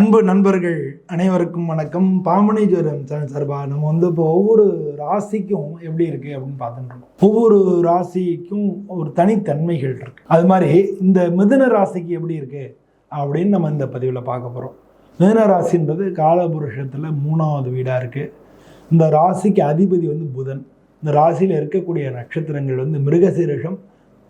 அன்பு நண்பர்கள் அனைவருக்கும் வணக்கம். பாமணி ஜோரம் சேனல் சார்பாக நம்ம வந்து இப்போ ஒவ்வொரு ராசிக்கும் எப்படி இருக்கு அப்படின்னு பார்த்துட்டு ஒவ்வொரு ராசிக்கும் ஒரு தனித்தன்மைகள் இருக்கு. அது மாதிரி இந்த மிதுன ராசிக்கு எப்படி இருக்கு அப்படின்னு நம்ம இந்த பதிவில் பார்க்க போகிறோம் மிதுன ராசின்றது காலபுருஷத்தில் மூணாவது வீடாக இருக்கு. இந்த ராசிக்கு அதிபதி வந்து புதன். இந்த ராசியில் இருக்கக்கூடிய நட்சத்திரங்கள் வந்து மிருகசீரிஷம்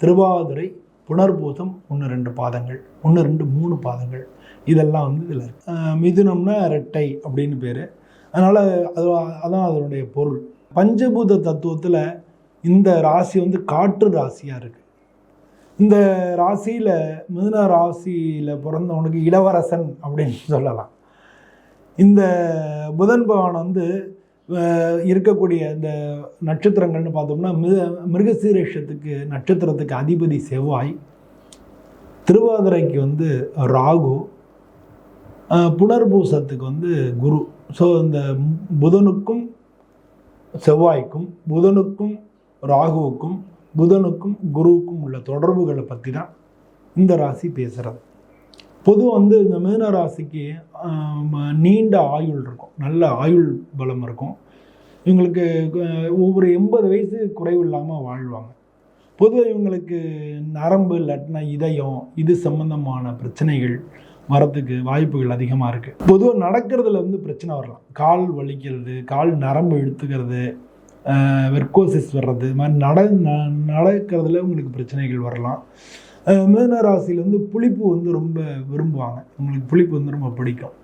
திருவாதிரை புனர்பூதம் ஒன்று ரெண்டு பாதங்கள் ஒன்று ரெண்டு மூணு பாதங்கள். இதெல்லாம் வந்து இதில் இருக்கு. மிதுனம்னா ரெட்டை அப்படின்னு பேர். அதனால் அது அதான் அதனுடைய பொருள். பஞ்சபூத தத்துவத்தில் இந்த ராசி வந்து காற்று ராசியாக இருக்குது இந்த ராசியில் மிதுன ராசியில் பிறந்தவனுக்கு இளவரசன் அப்படின்னு சொல்லலாம். இந்த புதன் பகவான் வந்து இருக்கக்கூடிய இந்த நட்சத்திரங்கள்னு பார்த்தோம்னா மிருக மிருகசீரேஷத்துக்கு நட்சத்திரத்துக்கு அதிபதி செவ்வாய் திருவாதிரைக்கு வந்து ராகு புனர்பூசத்துக்கு வந்து குரு. ஸோ இந்த புதனுக்கும் செவ்வாய்க்கும் புதனுக்கும் ராகுவுக்கும் புதனுக்கும் குருவுக்கும் உள்ள தொடர்புகளை பற்றி தான் இந்த ராசி பேசுகிறது பொதுவாக வந்து இந்த மீன ராசிக்கு நீண்ட ஆயுள் இருக்கும். நல்ல ஆயுள் பலம் இருக்கும். இவங்களுக்கு ஒவ்வொரு எண்பது வயசு குறைவு இல்லாமல் வாழ்வாங்க. பொதுவாக இவங்களுக்கு நரம்பு இல்லாட்டினா இதயம் இது சம்பந்தமான பிரச்சனைகள் வரத்துக்கு வாய்ப்புகள் அதிகமாக இருக்குது பொதுவாக நடக்கிறதுல வந்து பிரச்சனை வரலாம். கால் வலிக்கிறது கால் நரம்பு இழுத்துக்கிறது வெர்கோசிஸ் வர்றது இது மாதிரி நட ந- நடக்கிறதுல உங்களுக்கு பிரச்சனைகள் வரலாம். அஹ் ராசியில் வந்து புளிப்பு வந்து ரொம்ப விரும்புவாங்க. உங்களுக்கு புளிப்பு வந்து ரொம்ப பிடிக்கும்.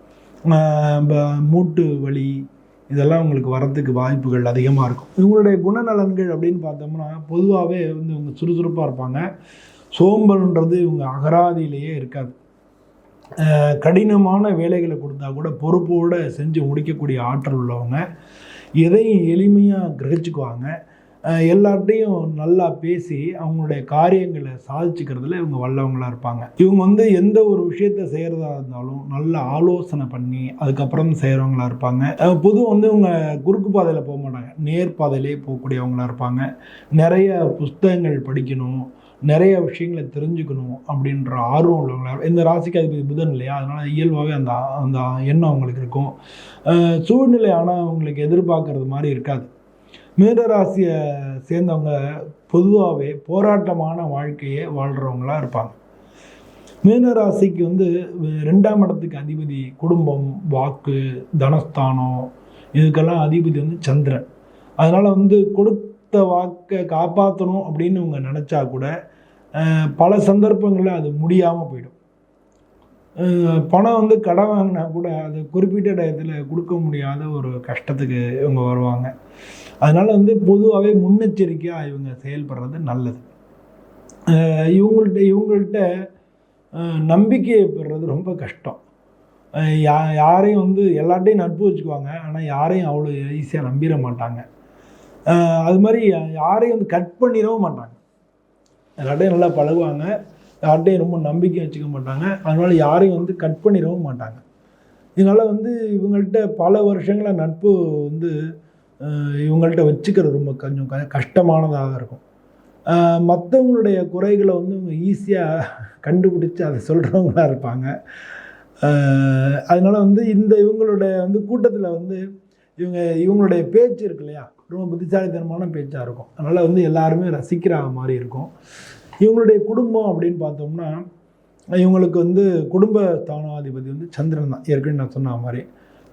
மூட்டு வலி இதெல்லாம் உங்களுக்கு வரத்துக்கு வாய்ப்புகள் அதிகமாக இருக்கும். இவங்களுடைய குணநலன்கள் அப்படின்னு பார்த்தோம்னா பொதுவாகவே வந்து இவங்க சுறுசுறுப்பாக இருப்பாங்க. சோம்பல்ன்றது இவங்க அகராதியிலேயே இருக்காது. கடினமான வேலைகளை கொடுத்தா கூட பொறுப்போடு செஞ்சு முடிக்கக்கூடிய ஆற்றல் உள்ளவங்க. எதையும் எளிமையாக கிரகிச்சுக்குவாங்க. எல்லார்ட்டையும் நல்லா பேசி அவங்களுடைய காரியங்களை சாதிச்சுக்கிறதுல இவங்க வல்லவங்களா இருப்பாங்க. இவங்க வந்து எந்த ஒரு விஷயத்த செய்கிறதா இருந்தாலும் நல்ல ஆலோசனை பண்ணி அதுக்கப்புறம் செய்கிறவங்களா இருப்பாங்க. பொதுவாக வந்து இவங்க குறுக்கு பாதையில் போக மாட்டாங்க. நேர் பாதையிலே போகக்கூடியவங்களா இருப்பாங்க. நிறைய புஸ்தகங்கள் படிக்கணும் நிறைய விஷயங்களை தெரிஞ்சுக்கணும் அப்படின்ற ஆர்வம் உள்ளவங்களா இந்த ராசிக்கு அதிபதி புதன் இல்லையா? அதனால் இயல்பாகவே அந்த அந்த எண்ணம் அவங்களுக்கு இருக்கும். சூழ்நிலை ஆனால் அவங்களுக்கு எதிர்பார்க்கறது மாதிரி இருக்காது. மீனராசியை சேர்ந்தவங்க பொதுவாகவே போராட்டமான வாழ்க்கையை வாழ்கிறவங்களா இருப்பாங்க. மீனராசிக்கு வந்து ரெண்டாம் இடத்துக்கு அதிபதி குடும்பம் வாக்கு தனஸ்தானம் இதுக்கெல்லாம் அதிபதி வந்து சந்திரன். அதனால் வந்து கொடுத்த வாக்கை காப்பாற்றணும் அப்படின்னு இவங்க நினச்சா கூட பல சந்தர்ப்பங்களில் அது முடியாமல் போயிடும். பணம் வந்து கடன் வாங்கினா கூட அது குறிப்பிட்ட டயத்தில் கொடுக்க முடியாத ஒரு கஷ்டத்துக்கு இவங்க வருவாங்க. அதனால் வந்து பொதுவாகவே முன்னெச்சரிக்கையாக இவங்க செயல்படுறது நல்லது. இவங்கள்ட்ட இவங்கள்ட்ட நம்பிக்கையை பெறுறது ரொம்ப கஷ்டம். யா யாரையும் வந்து எல்லாட்டையும் நட்பு வச்சுக்குவாங்க. ஆனால் யாரையும் அவ்வளோ ஈஸியாக நம்பிட மாட்டாங்க. அது மாதிரி யாரையும் வந்து கட் பண்ணிடவும் மாட்டாங்க. எல்லாட்டையும் நல்லா பழகுவாங்க. யார்கிட்டையும் ரொம்ப நம்பிக்கை வச்சுக்க மாட்டாங்க. அதனால் யாரையும் வந்து கட் பண்ணிடவும் மாட்டாங்க. இதனால் வந்து இவங்கள்ட்ட பல வருஷங்களாக நட்பு வந்து இவங்கள்ட்ட வச்சுக்கிறது ரொம்ப கொஞ்சம் க- கஷ்டமானதாக இருக்கும். மற்றவங்களுடைய குறைகளை வந்து இவங்க ஈஸியாக கண்டுபிடிச்சி அதை சொல்கிறவங்களா இருப்பாங்க. அதனால் வந்து இந்த இவங்களுடைய வந்து கூட்டத்தில் வந்து இவங்க இவங்களுடைய பேச்சு இருக்கு இல்லையா? ரொம்ப புத்திசாலித்தனமான பேச்சாக இருக்கும். அதனால் வந்து எல்லாருமே ரசிக்கிற மாதிரி இருக்கும். இவங்களுடைய குடும்பம் அப்படின்னு பார்த்தோம்னா இவங்களுக்கு வந்து குடும்ப ஸ்தானாதிபதி வந்து சந்திரன் தான். ஏற்கனவே நான் சொன்ன மாதிரி.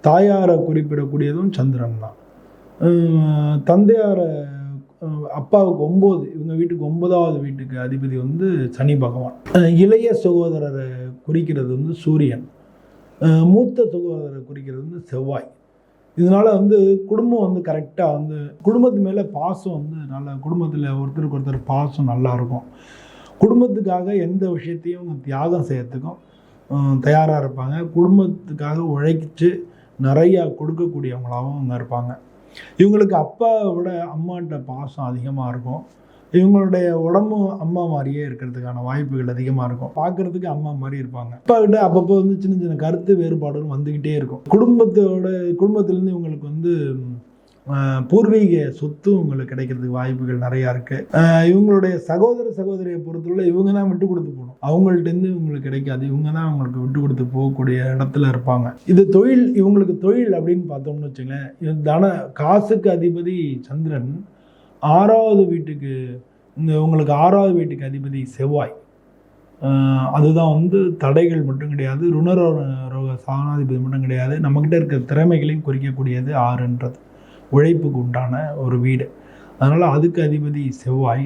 தாயாரை குறிப்பிடக்கூடியதும் சந்திரன் தான். தந்தையாரை அப்பாவுக்கு ஒம்பது இவங்க வீட்டுக்கு ஒன்பதாவது வீட்டுக்கு அதிபதி வந்து சனி பகவான். இளைய சகோதரரை குறிக்கிறது வந்து சூரியன். மூத்த சகோதரரை குறிக்கிறது வந்து செவ்வாய். இதனால வந்து குடும்பம் வந்து கரெக்டாக வந்து குடும்பத்து மேலே பாசம் வந்து நல்ல குடும்பத்தில் ஒருத்தருக்கு ஒருத்தர் பாசம் நல்லா இருக்கும். குடும்பத்துக்காக எந்த விஷயத்தையும் அவங்க தியாகம் செய்யறதுக்கும் தயாராக இருப்பாங்க. குடும்பத்துக்காக உழைச்சு நிறையா கொடுக்கக்கூடியவங்களாகவும் அவங்க இருப்பாங்க. இவங்களுக்கு அப்பாவை விட அம்மாட்ட பாசம் அதிகமாக இருக்கும். இவங்களுடைய உடம்பும் அம்மா மாதிரியே இருக்கிறதுக்கான வாய்ப்புகள் அதிகமாக இருக்கும். பார்க்கறதுக்கு அம்மா மாதிரி இருப்பாங்க. அப்பா கிட்ட அப்பப்போ வந்து சின்ன சின்ன கருத்து வேறுபாடுகள் வந்துக்கிட்டே இருக்கும். குடும்பத்தோட குடும்பத்துலேருந்து இவங்களுக்கு வந்து பூர்வீக சொத்து உங்களுக்கு கிடைக்கிறதுக்கு வாய்ப்புகள் நிறையா இருக்குது இவங்களுடைய சகோதர சகோதரியை பொறுத்தவரை இவங்க தான் விட்டு கொடுத்து போகணும். அவங்கள்ட்டேருந்து இவங்களுக்கு கிடைக்காது. இவங்க தான் அவங்களுக்கு விட்டு கொடுத்து போகக்கூடிய இடத்துல இருப்பாங்க. இது தொழில் இவங்களுக்கு தொழில் அப்படின்னு பார்த்தோம்னு வச்சுங்களேன் தன காசுக்கு அதிபதி சந்திரன் ஆறாவது வீட்டுக்கு இந்த உங்களுக்கு ஆறாவது வீட்டுக்கு அதிபதி செவ்வாய். அதுதான் வந்து தடைகள் மட்டும் கிடையாது. ருணரோக ரோக சாணாதிபதி மட்டும் கிடையாது. நம்மக்கிட்ட இருக்கிற திறமைகளையும் குறிக்கக்கூடியது ஆறுன்றது. உழைப்புக்கு உண்டான ஒரு வீடு. அதனால் அதுக்கு அதிபதி செவ்வாய்.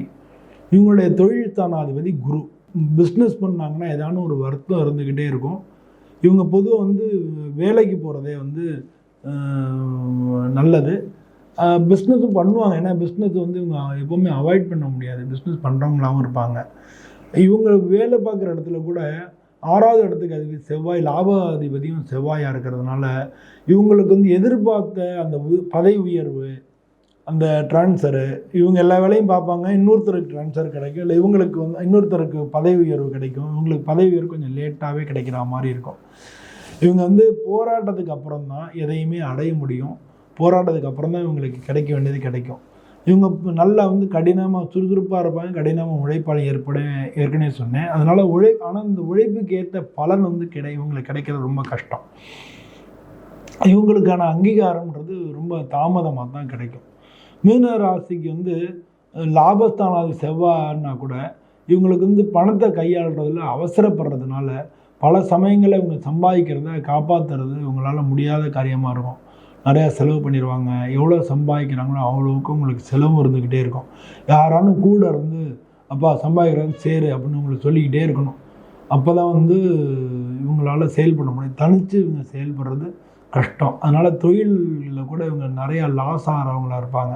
இவங்களுடைய தொழில் தானாதிபதி குரு. பிஸ்னஸ் பண்ணாங்கன்னா ஏதான ஒரு வருத்தம் இருந்துக்கிட்டே இருக்கும். இவங்க பொதுவாக வந்து வேலைக்கு போகிறதே வந்து நல்லது. பிஸ்னஸும் பண்ணுவாங்க. ஏன்னா பிஸ்னஸ் வந்து இவங்க எப்போவுமே அவாய்ட் பண்ண முடியாது. பிஸ்னஸ் பண்ணுறவங்களாகவும் இருப்பாங்க. இவங்க வேலை பார்க்குற இடத்துல கூட ஆறாவது இடத்துக்கு அதிபதி செவ்வாய் லாபாதிபதியும் செவ்வாயாக இருக்கிறதுனால இவங்களுக்கு வந்து எதிர்பார்த்த அந்த உ- பதவி உயர்வு அந்த ட்ரான்ஸ்ஃபரு இவங்க எல்லா வேலையும் பார்ப்பாங்க. இன்னொருத்தருக்கு ட்ரான்ஸ்ஃபர் கிடைக்கும். இல்லை இவங்களுக்கு வந்து இன்னொருத்தருக்கு பதவி உயர்வு கிடைக்கும். இவங்களுக்கு பதவி உயர்வு கொஞ்சம் லேட்டாகவே கிடைக்கிற மாதிரி இருக்கும். இவங்க வந்து போராட்டத்துக்கு அப்புறம் தான் எதையுமே அடைய முடியும். போராட்டத்துக்கு அப்புறம் தான் இவங்களுக்கு கிடைக்க வேண்டியது கிடைக்கும். இவங்க நல்லா வந்து கடினமாக சுறுசுறுப்பாக இருப்பாங்க கடினமாக உழைப்பால் ஏற்பட ஏற்கனவே சொன்னேன். அதனால் உழை ஆனால் இந்த உழைப்புக்கு ஏற்ற பலன் வந்து கிடை இவங்களுக்கு கிடைக்கிறது ரொம்ப கஷ்டம். இவங்களுக்கான அங்கீகாரம்ன்றது ரொம்ப தாமதமாக தான் கிடைக்கும். மீன ராசிக்கு வந்து அஹ், லாபஸ்தானாதி செவ்வாய்னா கூட இவங்களுக்கு வந்து பணத்தை கையாளுறதுல அவசரப்படுறதுனால பல சமயங்களில் இவங்க சம்பாதிக்கிறத காப்பாற்றுறது இவங்களால் முடியாத காரியமாக இருக்கும். நிறையா செலவு பண்ணிடுவாங்க எவ்வளோ சம்பாதிக்கிறாங்களோ அவ்வளோவுக்கு உங்களுக்கு செலவும் இருந்துக்கிட்டே இருக்கும். யாரானும் கூட இருந்து அப்பா சம்பாதிக்கிறது சேரு அப்படின்னு உங்களுக்கு சொல்லிக்கிட்டே இருக்கணும். அப்போ தான் வந்து இவங்களால செயல்பட முடியும். தனித்து இவங்க செயல்படுறது கஷ்டம். அதனால் தொழிலில் கூட இவங்க நிறையா லாஸ் ஆகிறவங்களா இருப்பாங்க.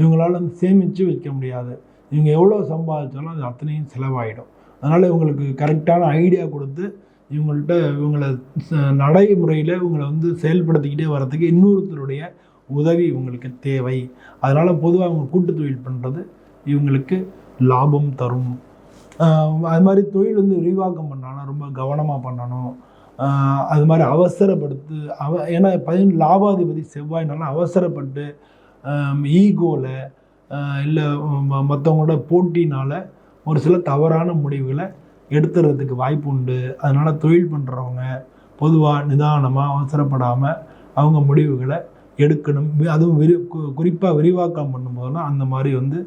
இவங்களால வந்து சேமித்து வைக்க முடியாது. இவங்க எவ்வளோ சம்பாதிச்சாலும் அது அத்தனையும் செலவாயிடும். அதனால் இவங்களுக்கு கரெக்டான ஐடியா கொடுத்து இவங்கள்ட்ட இவங்களை ச- நடைமுறையில் இவங்களை வந்து செயல்படுத்திக்கிட்டே வர்றதுக்கு இன்னொருத்தருடைய உதவி இவங்களுக்கு தேவை. அதனால் பொதுவாக அவங்க கூட்டு தொழில் பண்ணுறது இவங்களுக்கு லாபம் தரும். அது மாதிரி தொழில் வந்து விரிவாக்கம் பண்ணாலும் ரொம்ப கவனமாக பண்ணணும். அது மாதிரி அவசரப்படுத்து அவ ஏன்னா பதினொன்று லாபாதிபதி செவ்வாய்னால அவசரப்பட்டு ஈகோவில் இல்லை மற்றவங்களோட போட்டினால் ஒரு சில தவறான முடிவுகளை எடுத்துறதுக்கு வாய்ப்பு உண்டு. அதனால் தொழில் பண்ணுறவங்க பொதுவாக நிதானமாக அவசரப்படாமல் அவங்க முடிவுகளை எடுக்கணும். அதுவும் விரி குறிப்பாக விரிவாக்கம் பண்ணும்போதெல்லாம் அந்த மாதிரி வந்து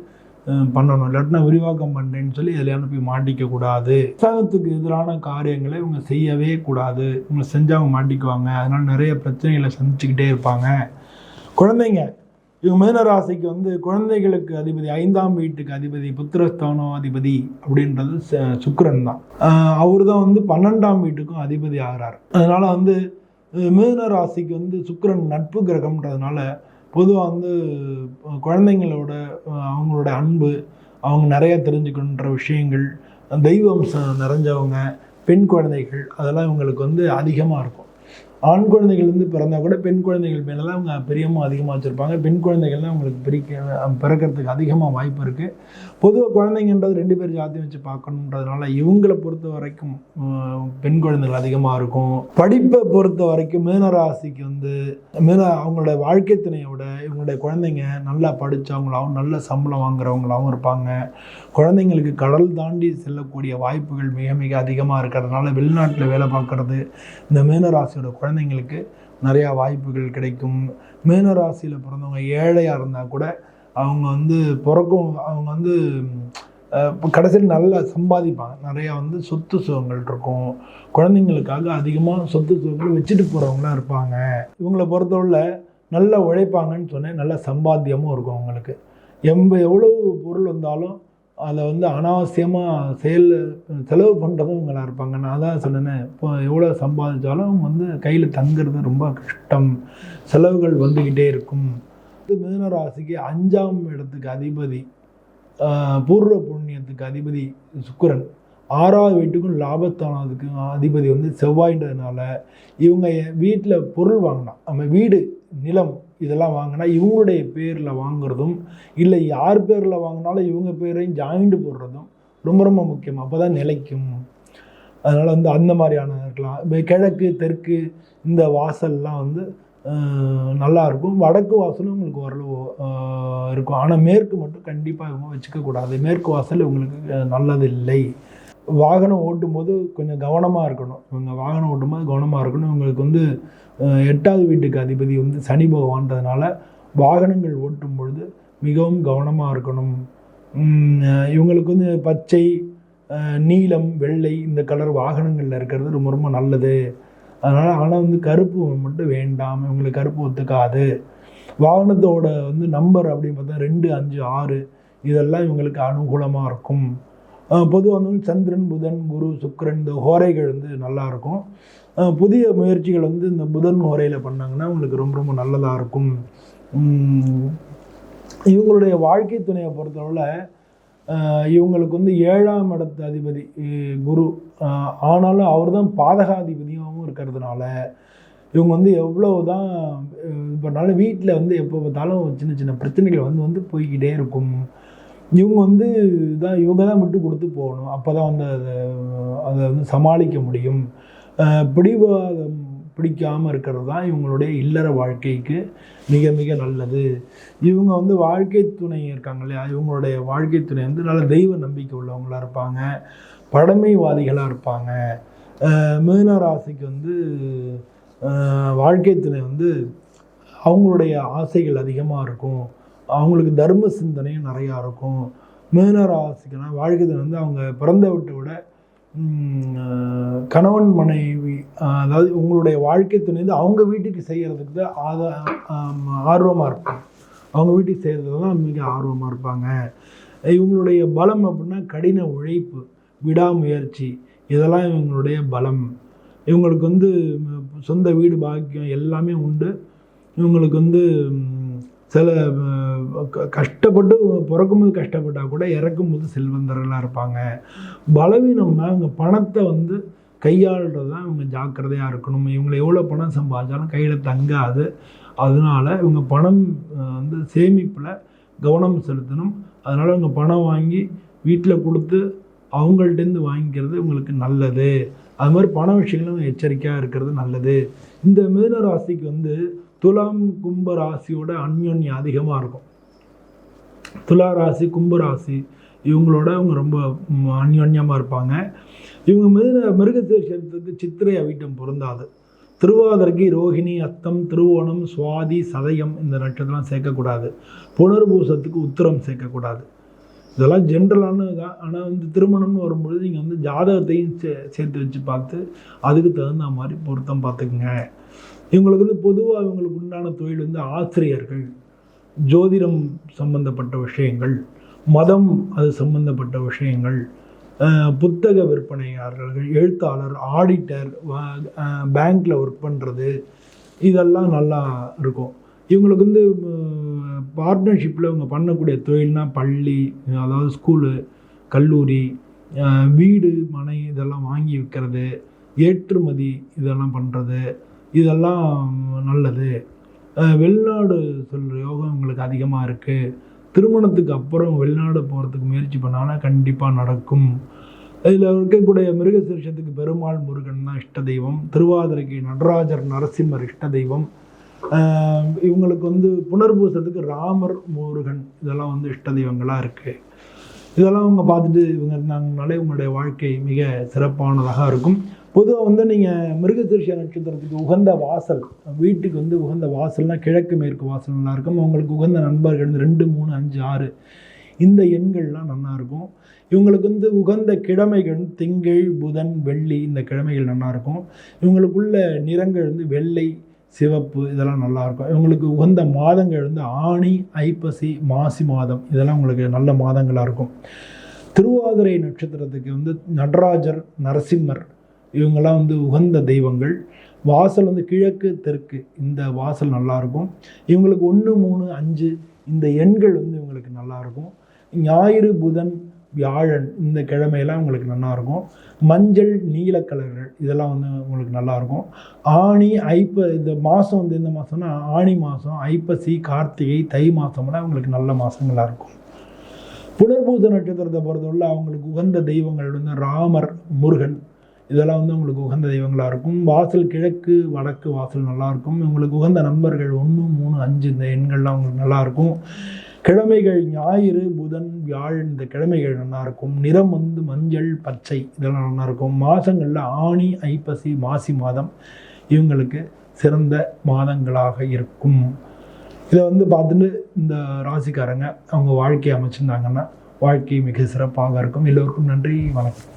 பண்ணணும். இல்லாட்டினா விரிவாக்கம் பண்ணுறேன்னு சொல்லி எதுலையான போய் மாட்டிக்க கூடாது. அரசாங்கத்துக்கு எதிரான காரியங்களை இவங்க செய்யவே கூடாது. இவங்க செஞ்சவங்க மாட்டிக்குவாங்க. அதனால் நிறைய பிரச்சனைகளை சந்திச்சுக்கிட்டே இருப்பாங்க. குழந்தைங்க இவங்க மீனராசிக்கு வந்து குழந்தைகளுக்கு அதிபதி ஐந்தாம் வீட்டுக்கு அதிபதி புத்திரஸ்தானம் அதிபதி அப்படின்றது ச- தான். அவர் தான் வந்து பன்னெண்டாம் வீட்டுக்கும் அதிபதி ஆகிறார். அதனால் வந்து அஹ், மீன ராசிக்கு வந்து சுக்கரன் நட்பு கிரகம்ன்றதுனால பொதுவாக வந்து குழந்தைங்களோட அவங்களோட அன்பு அவங்க நிறைய தெரிஞ்சுக்கணுன்ற விஷயங்கள் தெய்வம் நிறைஞ்சவங்க பெண் குழந்தைகள் அதெல்லாம் இவங்களுக்கு வந்து அதிகமாக இருக்கும். ஆண் குழந்தைகள் வந்து பிறந்தா கூட பெண் குழந்தைகள் மேலே தான் அவங்க பிரியமும் அதிகமாக வச்சுருப்பாங்க. பெண் குழந்தைகள் தான் அவங்களுக்கு பிரிக்க பிறக்கிறதுக்கு அதிகமாக வாய்ப்பு இருக்குது பொதுவாக குழந்தைங்கன்றது ரெண்டு பேர் ஜாத்தியம் வச்சு பார்க்கணுன்றதுனால இவங்களை பொறுத்த வரைக்கும் பெண் குழந்தைகள் அதிகமாக இருக்கும். படிப்பை பொறுத்த வரைக்கும் மீனராசிக்கு வந்து மீன அவங்களோட வாழ்க்கை துணையோட இவங்களுடைய குழந்தைங்க நல்லா படித்தவங்களாகவும் நல்ல சம்பளம் வாங்குறவங்களாகவும் இருப்பாங்க. குழந்தைங்களுக்கு கடல் தாண்டி செல்லக்கூடிய வாய்ப்புகள் மிக மிக அதிகமாக இருக்கிறதுனால வெளிநாட்டில் வேலை பார்க்குறது இந்த மீனராசியோட குழந்தைங்களுக்கு நிறையா வாய்ப்புகள் கிடைக்கும். மீனராசியில் பிறந்தவங்க ஏழையாக இருந்தால் கூட அவங்க வந்து பிறக்கும் அவங்க வந்து கடைசியில் நல்லா சம்பாதிப்பாங்க. நிறையா வந்து சொத்து சுகங்கள் இருக்கும். குழந்தைங்களுக்காக அதிகமாக சொத்து சுகங்கள் வச்சுட்டு போகிறவங்களாம் இருப்பாங்க. இவங்களை பொறுத்தவரை நல்லா உழைப்பாங்கன்னு சொன்னேன். நல்ல சம்பாத்தியமும் இருக்கும் அவங்களுக்கு. எம்ப எவ்வளவு பொருள் வந்தாலும் அதை வந்து அனாவசியமாக செயல் செலவு பண்ணுறதும் இவங்களா இருப்பாங்க. நான் தான் சொன்னேனே இப்போ எவ்வளோ சம்பாதிச்சாலும் வந்து கையில் தங்குறது ரொம்ப கஷ்டம். செலவுகள் வந்துக்கிட்டே இருக்கும். இது மிதுன அஞ்சாம் இடத்துக்கு அதிபதி பூர்வ புண்ணியத்துக்கு அதிபதி சுக்கரன். ஆறாவது வீட்டுக்கும் லாபத்தானதுக்கும் அதிபதி வந்து செவ்வாயின்றதுனால இவங்க வீட்டில் பொருள் வாங்கினா நம்ம வீடு நிலம் இதெல்லாம் வாங்கினா இவங்களுடைய பேரில் வாங்குறதும் இல்லை யார் பேரில் வாங்கினாலும் இவங்க பேரையும் ஜாயிண்ட் போடுறதும் ரொம்ப ரொம்ப முக்கியம். அப்போ தான் நிலைக்கும். அதனால் வந்து அந்த மாதிரியான இருக்கலாம். இப்போ கிழக்கு தெற்கு இந்த வாசல்லாம் வந்து நல்லாயிருக்கும் நல்லா இருக்கும். வடக்கு வாசலும் உங்களுக்கு ஓரளவு இருக்கும். ஆனால் மேற்கு மட்டும் கண்டிப்பாக இவங்க வச்சுக்கக்கூடாது. மேற்கு வாசல் உங்களுக்கு நல்லதில்லை. வாகனம் ஓட்டும்போது கொஞ்சம் கவனமாக இருக்கணும். இவங்க வாகனம் ஓட்டும்போது கவனமாக இருக்கணும். இவங்களுக்கு வந்து எட்டாவது வீட்டுக்கு அதிபதி வந்து சனி பகவான்றதுனால வாகனங்கள் ஓட்டும் பொழுது மிகவும் கவனமாக இருக்கணும். இவங்களுக்கு வந்து பச்சை நீலம் வெள்ளை இந்த கலர் வாகனங்களில் இருக்கிறது ரொம்ப ரொம்ப நல்லது. அதனால் ஆனால் வந்து கருப்பு மட்டும் வேண்டாம். இவங்களுக்கு கருப்பு ஒத்துக்காது. வாகனத்தோட வந்து நம்பர் அப்படின்னு பார்த்தா ரெண்டு அஞ்சு ஆறு இதெல்லாம் இவங்களுக்கு அனுகூலமாக இருக்கும். பொதுவாக வந்து சந்திரன் புதன் குரு சுக்கரன் இந்த ஹோரைகள் வந்து நல்லாயிருக்கும் புதிய முயற்சிகள் வந்து இந்த புதன் ஹோரையில் பண்ணாங்கன்னா உங்களுக்கு ரொம்ப ரொம்ப நல்லதாக இருக்கும். இவங்களுடைய வாழ்க்கை துணையை பொறுத்தளவில் இவங்களுக்கு வந்து ஏழாம் இடத்து அதிபதி குரு. ஆனாலும் அவர் தான் பாதகாதிபதியாகவும் இருக்கிறதுனால இவங்க வந்து எவ்வளோ தான் இது பண்ணாலும் வீட்டில் வந்து எப்போ பார்த்தாலும் சின்ன சின்ன பிரச்சனைகள் வந்து வந்து போய்கிட்டே இருக்கும். இவங்க வந்து தான் இவங்க தான் விட்டு கொடுத்து போகணும். அப்போ தான் வந்து அதை அதை வந்து சமாளிக்க முடியும். பிடிவாதம் பிடிக்காமல் இருக்கிறது தான் இவங்களுடைய இல்லற வாழ்க்கைக்கு மிக மிக நல்லது. இவங்க வந்து வாழ்க்கை துணை இருக்காங்க இல்லையா? இவங்களுடைய வாழ்க்கை துணை வந்து நல்ல தெய்வ நம்பிக்கை உள்ளவங்களாக இருப்பாங்க. பழமைவாதிகளாக இருப்பாங்க. மீன ராசிக்கு வந்து வாழ்க்கை துணை வந்து அவங்களுடைய ஆசைகள் அதிகமாக இருக்கும். அவங்களுக்கு தர்ம சிந்தனையும் நிறையா இருக்கும். மிதுன ராசிக்குனா வாழ்க்கை துணை வந்து அவங்க பிறந்த விட்டு விட கணவன் மனைவி அதாவது உங்களுடைய வாழ்க்கை துணை வந்து அவங்க வீட்டுக்கு செய்கிறதுக்கு தான் ஆத ஆர்வமாக இருப்பாங்க. அவங்க வீட்டுக்கு செய்கிறது தான் மிக ஆர்வமாக இருப்பாங்க. இவங்களுடைய பலம் அப்படின்னா கடின உழைப்பு விடாமுயற்சி இதெல்லாம் இவங்களுடைய பலம். இவங்களுக்கு வந்து சொந்த வீடு பாக்கியம் எல்லாமே உண்டு. இவங்களுக்கு வந்து சில க- கஷ்டப்பட்டு பிறக்கும்போது கஷ்டப்பட்டால் கூட இறக்கும்போது செல்வந்தர்களாக இருப்பாங்க. பலவீனம்னா அவங்க பணத்தை வந்து கையாளுறது தான் இவங்க ஜாக்கிரதையாக இருக்கணும். இவங்களை எவ்வளோ பணம் சம்பாதிச்சாலும் கையில் தங்காது. அதனால இவங்க பணம் வந்து சேமிப்பில் கவனம் செலுத்தணும். அதனால் இவங்க பணம் வாங்கி வீட்டில் கொடுத்து அவங்கள்ட்டேருந்து வாங்கிக்கிறது உங்களுக்கு நல்லது. அது மாதிரி பண விஷயங்களும் எச்சரிக்கையாக இருக்கிறது நல்லது. இந்த மிதுன ராசிக்கு வந்து துலாம் கும்ப ராசியோட அந்யோன்யம் அதிகமாக இருக்கும். துலா ராசி கும்ப ராசி இவங்களோட இவங்க ரொம்ப அந்யோன்யமாக இருப்பாங்க. இவங்க மிருக மிருகசீர்ஷத்துக்கு சித்திரை அவிட்டம் பொருந்தாது. திருவாதிரைக்கு ரோஹிணி அத்தம் திருவோணம் சுவாதி சதயம் இந்த நட்சத்திரம் சேர்க்கக்கூடாது. புனர்பூசத்துக்கு உத்தரம் சேர்க்கக்கூடாது. இதெல்லாம் ஜென்ரலான தான் ஆனால் வந்து திருமணம்னு வரும்பொழுது நீங்கள் வந்து ஜாதகத்தையும் சே சேர்த்து வச்சு பார்த்து அதுக்கு தகுந்த மாதிரி பொருத்தம் பார்த்துக்குங்க. இவங்களுக்கு வந்து பொதுவாக இவங்களுக்கு உண்டான தொழில் வந்து ஆசிரியர்கள் ஜோதிடம் சம்பந்தப்பட்ட விஷயங்கள் மதம் அது சம்பந்தப்பட்ட விஷயங்கள் புத்தக விற்பனையாளர்கள் எழுத்தாளர் ஆடிட்டர் பேங்க்கில் ஒர்க் பண்ணுறது இதெல்லாம் நல்லா இருக்கும். இவங்களுக்கு வந்து பார்ட்னர்ஷிப்பில் இவங்க பண்ணக்கூடிய தொழில்னால் பள்ளி அதாவது ஸ்கூலு கல்லூரி வீடு மனை இதெல்லாம் வாங்கி விற்கிறது ஏற்றுமதி இதெல்லாம் பண்ணுறது இதெல்லாம் நல்லது. வெளிநாடு செல்கிற யோகம் உங்களுக்கு அதிகமாக இருக்குது திருமணத்துக்கு அப்புறம் வெளிநாடு போகிறதுக்கு முயற்சி பண்ணாலும் கண்டிப்பாக நடக்கும். இதில் இருக்கக்கூடிய மிருகசீர்ஷத்துக்கு பெருமாள் முருகன் தான் இஷ்ட தெய்வம். திருவாதிரைக்கு நடராஜர் நரசிம்மர் இஷ்ட தெய்வம். இவங்களுக்கு வந்து புனர்பூசத்துக்கு ராமர் முருகன் இதெல்லாம் வந்து இஷ்ட தெய்வங்களாக இருக்குது இதெல்லாம் அவங்க பார்த்துட்டு இவங்க இருந்தாங்கனாலே உங்களுடைய வாழ்க்கை மிக சிறப்பானதாக இருக்கும். பொதுவாக வந்து நீங்கள் மிருகசீர்ஷ நட்சத்திரத்துக்கு உகந்த வாசல் வீட்டுக்கு வந்து உகந்த வாசல்னால் கிழக்கு மேற்கு வாசல் நல்லாயிருக்கும் உங்களுக்கு உகந்த நண்பர்கள் வந்து ரெண்டு மூணு அஞ்சு ஆறு. இந்த எண்கள்லாம் நல்லாயிருக்கும் இவங்களுக்கு வந்து உகந்த கிழமைகள் திங்கள் புதன் வெள்ளி இந்த கிழமைகள் நல்லாயிருக்கும் இவங்களுக்குள்ள நிறங்கள் வந்து வெள்ளை சிவப்பு இதெல்லாம் நல்லாயிருக்கும் இவங்களுக்கு உகந்த மாதங்கள் வந்து ஆணி ஐப்பசி மாசி மாதம் இதெல்லாம் உங்களுக்கு நல்ல மாதங்களாக இருக்கும். திருவாதிரை நட்சத்திரத்துக்கு வந்து நடராஜர் நரசிம்மர் இவங்கெல்லாம் வந்து உகந்த தெய்வங்கள். வாசல் வந்து கிழக்கு தெற்கு. இந்த வாசல் நல்லா இருக்கும் இவங்களுக்கு ஒன்று மூணு அஞ்சு இந்த எண்கள் வந்து இவங்களுக்கு நல்லா இருக்கும் ஞாயிறு புதன் வியாழன் இந்த கிழமையெல்லாம் உங்களுக்கு நல்லாயிருக்கும் மஞ்சள் நீல கலர்கள் இதெல்லாம் வந்து உங்களுக்கு நல்லா இருக்கும் ஆணி ஐப்ப இந்த மாதம் வந்து இந்த மாதம்னா ஆணி மாதம் ஐப்பசி கார்த்திகை தை மாதம்லாம் உங்களுக்கு நல்ல மாதங்களாக இருக்கும் புனர்பூச நட்சத்திரத்தை பொறுத்தவரை அவங்களுக்கு உகந்த தெய்வங்கள் வந்து ராமர் முருகன் இதெல்லாம் வந்து உங்களுக்கு உகந்த தெய்வங்களாக இருக்கும். வாசல் கிழக்கு வடக்கு வாசல் நல்லா இருக்கும். உங்களுக்கு உகந்த நம்பர்கள் ஒன்று மூணு அஞ்சு இந்த எண்கள்லாம் உங்களுக்கு நல்லாயிருக்கும் கிழமைகள் ஞாயிறு புதன் வியாழன் இந்த கிழமைகள் நல்லாயிருக்கும் நிறம் வந்து மஞ்சள் பச்சை இதெல்லாம் நல்லா இருக்கும். மாதங்களில் ஆணி ஐப்பசி மாசி மாதம் இவங்களுக்கு சிறந்த மாதங்களாக இருக்கும். இதை வந்து பார்த்துட்டு இந்த ராசிக்காரங்க அவங்க வாழ்க்கையை அமைச்சிருந்தாங்கன்னா வாழ்க்கை மிக சிறப்பாக இருக்கும். எல்லோருக்கும் நன்றி வணக்கம்.